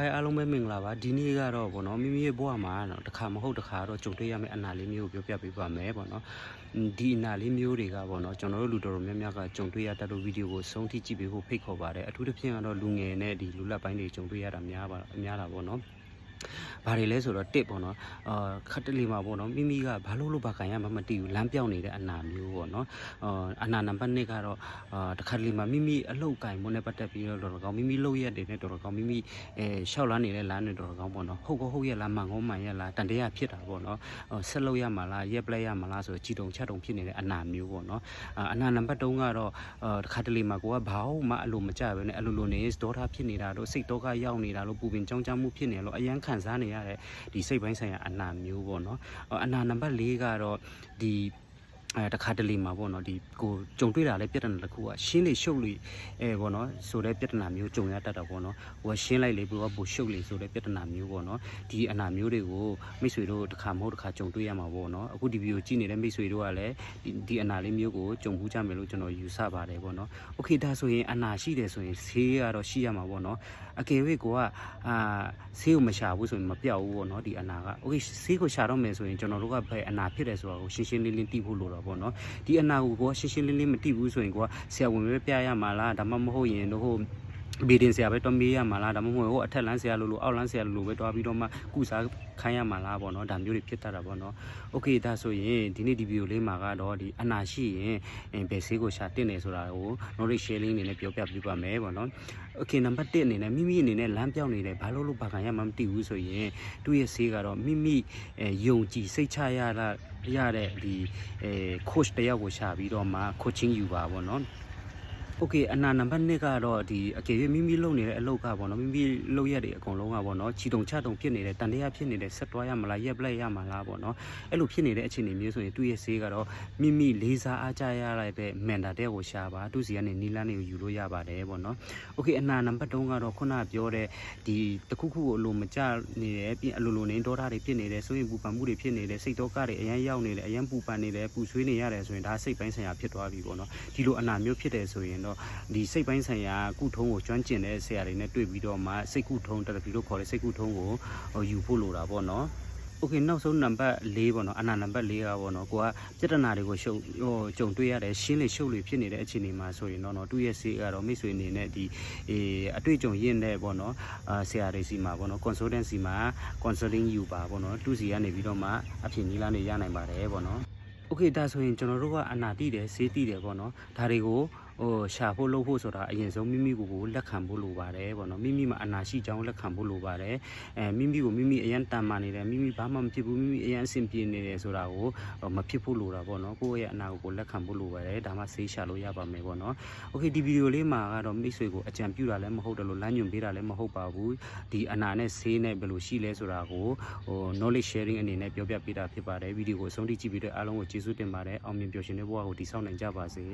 အဲအားလုံးပဲမင်္ဂလာပါဒီနေ့ကတော့ဗောနော်မိမိရဲ့ဘဝမှာတော့တစ်ခါမဟုတ်တစ်ခါတော့ကြုံတွေ့ရမယ့်အနာလေးမျိုးကိုပြောပြပေးပါမယ်ဗောနော်အင်းဒီအနာလေးမျိုးတွေကဗောနော်ကျွန်တော်တို့လူတော်တော်များများကကြုံတွေ့ရတတ်တဲ့ဗီဒီယိုကိုဆုံးထိကြည့်ပေးဖို့ဖိတ်ခေါ်ပါတယ်အထူးသဖြင့်ကတော့လူငယ်နဲ့ဒီလူလက်ပိုင်းတွေကြုံတွေ့ရတာများပါအများတာဗောနော် ဘာတွေလဲဆိုတော့တစ်ပေါ့နော်အာခက်တလီမှာပေါ့နော်မိမိကဘာလို့လို့ဘာခံရမှမသိဘူးလမ်းပြောင်းနေတဲ့အနာမျိုးပေါ့နော်အာအနာနံပါတ်1ကတော့အာတခါတလီမှာမိမိအလုတ်ကင်ဖို့နဲ့ပတ်သက်ပြီးတော့တော်တော်ကောင်းမိမိလုတ်ရက်တွေနဲ့တော်တော်ကောင်းမိမိအဲရှောက်လန်းနေတဲ့လမ်းတွေတော်တော်ကောင်းပေါ့နော်ဟုတ်ကောဟုတ်ရက်လားမှန်ကောမှန်ရက်လားတန်တရားဖြစ်တာပေါ့နော်အော်ဆက်လုတ်ရမှာလားရက်ပလက်ရမှာလားဆိုတော့ကြည်တုံချက်တုံဖြစ်နေတဲ့အနာမျိုးပေါ့နော်အာအနာနံပါတ်3ကတော့အာတခါတလီမှာကိုကဘာဟုတ်မှအလိုမကြပဲနဲ့အလိုလိုနေဒေါသဖြစ်နေတာတို့စိတ်တော့ကရောက်နေတာလို့ပူပင်ကြောင်းကြမှုဖြစ်နေလို့အရန်ခံစားနေရတဲ့ဒီစိတ်ပိုင်းဆိုင်ရာအနာမျိုးပေါ့နော်အော်အနာနံပါတ်4ကတော့ဒီ အဲတခါတလေမှာပေါ့နော်ဒီကိုကြုံတွေ့တာလဲပြဿနာတစ်ခုကရှင်းလေရှုပ်လေအဲပေါ့နော်ဆိုတဲ့ပြဿနာမျိုးကြုံရတတ်တာပေါ့နော်ဟိုကရှင်းလိုက်လေပြီးတော့ပိုရှုပ်လေဆိုတဲ့ပြဿနာမျိုးပေါ့နော်ဒီအနာမျိုးတွေကိုမိတ်ဆွေတို့တစ်ခါမဟုတ်တစ်ခါကြုံတွေ့ရမှာပေါ့နော်အခုဒီဗီဒီယိုကြည့်နေတဲ့မိတ်ဆွေတို့ကလည်းဒီဒီအနာလေးမျိုးကိုကြုံဘူးကြမယ်လို့ကျွန်တော်ယူဆပါတယ်ပေါ့နော်โอเคဒါဆိုရင်အနာရှိတယ်ဆိုရင်ဆေးကတော့ရှိရမှာပေါ့နော်အကယ်၍ကိုကအာဆေးကိုမရှာဘူးဆိုရင်မပြောက်ဘူးပေါ့နော်ဒီအနာကโอเคဆေးကိုရှာတော့မယ်ဆိုရင်ကျွန်တော်တို့ကဘယ်အနာဖြစ်တယ်ဆိုတာကိုရှင်းရှင်းလင်းလင်းသိဖို့လိုတော့ ့ပေါ့နော်ဒီအနာကိုကိုကရှင်းရှင်းလင်းလင်းမသိဘူးဆိုရင်ကိုကဆရာဝန်ပဲပြရမှာလားဒါမှမဟုတ်ရင်တို့ဟို ဘီဒင်ဆရာပဲတော့မေးရမှာလားဒါမှမဟုတ်ဟိုအထက်လန်းဆရာလိုလိုအောက်လန်းဆရာလိုလိုပဲတွားပြီးတော့မှကုစားခိုင်းရမှာလားပေါ့နော်ဒါမျိုးတွေဖြစ်တတ်တာပေါ့နော်โอเคဒါဆိုရင်ဒီနေ့ဒီဗီဒီယိုလေးမှာကတော့ဒီအနာရှိရင်အဲဘယ်ဆေးကိုရှာတင်နေဆိုတာကို knowledge sharing အနေနဲ့ပြောပြပြပါမယ်ပေါ့နော်โอเคနံပါတ်1အနေနဲ့မိမိအနေနဲ့လမ်းပြောင်းနေတယ်ဘာလို့လို့ဘာခံရမှမသိဘူးဆိုရင်သူ့ရဲ့ဆေးကတော့မိမိအဲယုံကြည်စိတ်ချရတာရတဲ့ဒီအဲ coach တယောက်ကိုရှာပြီးတော့မှ coaching ယူပါပေါ့နော် โอเคအနာနံပါတ်1ကတော့ဒီအကယ်၍မိမိလုပ်နေတဲ့အလုပ်ကပေါ့နော်မိမိလုပ်ရက်တွေအကုန်လုံးကပေါ့နော်ခြီတုံချတုံဖြစ်နေတယ်တန်တရားဖြစ်နေတယ်ဆက်သွားရမလားရက်ပလက်ရမလားပေါ့နော်အဲ့လိုဖြစ်နေတဲ့အခြေအနေမျိုးဆိုရင်သူ့ရဲ့ဈေးကတော့မိမိလေးစားအားကြရတဲ့ပဲမန်တာတဲ့ကိုရှာပါသူ့စီကနေနီလန်းတွေကိုယူလို့ရပါတယ်ပေါ့နော်โอเคအနာနံပါတ်3ကတော့ခုနပြောတဲ့ဒီတခုခုကိုအလိုမကျနေတယ်ပြင်အလိုလိုနေဒေါသတွေဖြစ်နေတယ်ဆိုရင်ပူပန်မှုတွေဖြစ်နေတယ်စိတ်တော့ကတွေအရန်ရောက်နေတယ်အရန်ပူပန်နေတယ်ပူဆွေးနေရတယ်ဆိုရင်ဒါစိတ်ပိုင်းဆိုင်ရာဖြစ်သွားပြီပေါ့နော်ဒီလိုအနာမျိုးဖြစ်တယ်ဆိုရင်တော့ ဒီစိတ်ပိုင်းဆိုင်ရာကုထုံးကိုကျွမ်းကျင်တဲ့ဆရာတွေနဲ့တွေ့ပြီးတော့မှစိတ်ကုထုံးတယ်လီလို့ခေါ်တဲ့စိတ်ကုထုံးကိုဟိုယူဖို့လိုတာပေါ့နော်โอเคနောက်ဆုံးနံပါတ်၄ပေါ့နော်အနာနံပါတ်၄ကပေါ့နော်ကိုကပြဿနာတွေကိုရှုပ်ဟိုကြုံတွေ့ရတယ်ရှင်းလေရှုပ်လေဖြစ်နေတဲ့အခြေအနေမှာဆိုရင်တော့နော်သူ့ရဲ့ဆေးကတော့မိတ်ဆွေအနေနဲ့ဒီအေးအတွေ့အကြုံရင့်တဲ့ပေါ့နော်အာဆရာတွေစီမှာပေါ့နော် consultant စီမှာ consulting ယူပါပေါ့နော်သူစီကနေပြီးတော့မှအဖြစ်နီးလာနေရနိုင်ပါတယ်ပေါ့နော် โอเคဒါဆိုရင်ကျွန်တော်တို့ကအနာတိတယ်ဈေးတိတယ်ပေါ့နော်ဒါတွေကို ဟိုရှာဖို့လုပ်ဖို့ဆိုတာအရင်ဆုံးမိမိကိုယ်ကိုလက်ခံဖို့လိုပါတယ်ပေါ့နော်မိမိမှာအနာရှိကြောင်းလက်ခံဖို့လိုပါတယ်အဲမိမိကိုမိမိအရန်တန်မာနေတယ်မိမိဘာမှမဖြစ်ဘူးမိမိအရန်အဆင်ပြေနေတယ်ဆိုတာကိုမဖြစ်ဖို့လိုတာပေါ့နော်ကိုယ့်ရဲ့အနာကိုကိုယ်လက်ခံဖို့လိုပါတယ်ဒါမှဈေးရှာလို့ရပါမယ်ပေါ့နော်โอเคဒီဗီဒီယိုလေးမှာကတော့မိတ်ဆွေကိုအကြံပြုတာလည်းမဟုတ်တယ်လို့လမ်းညွှန်ပေးတာလည်းမဟုတ်ပါဘူးဒီအနာနဲ့ဈေးနဲ့ဘယ်လိုရှိလဲဆိုတာကိုဟို knowledge sharing အနေနဲ့ပြောပြပေးတာဖြစ်ပါတယ်ဗီဒီယိုကိုအဆုံးထိကြည့်ပြီးတော့အားလုံးကိုကျေးဇူးတင်ပါတယ်အောင်မြင်ပျော်ရွှင်တဲ့ဘဝကိုတည်ဆောက်နိုင်ကြပါစေ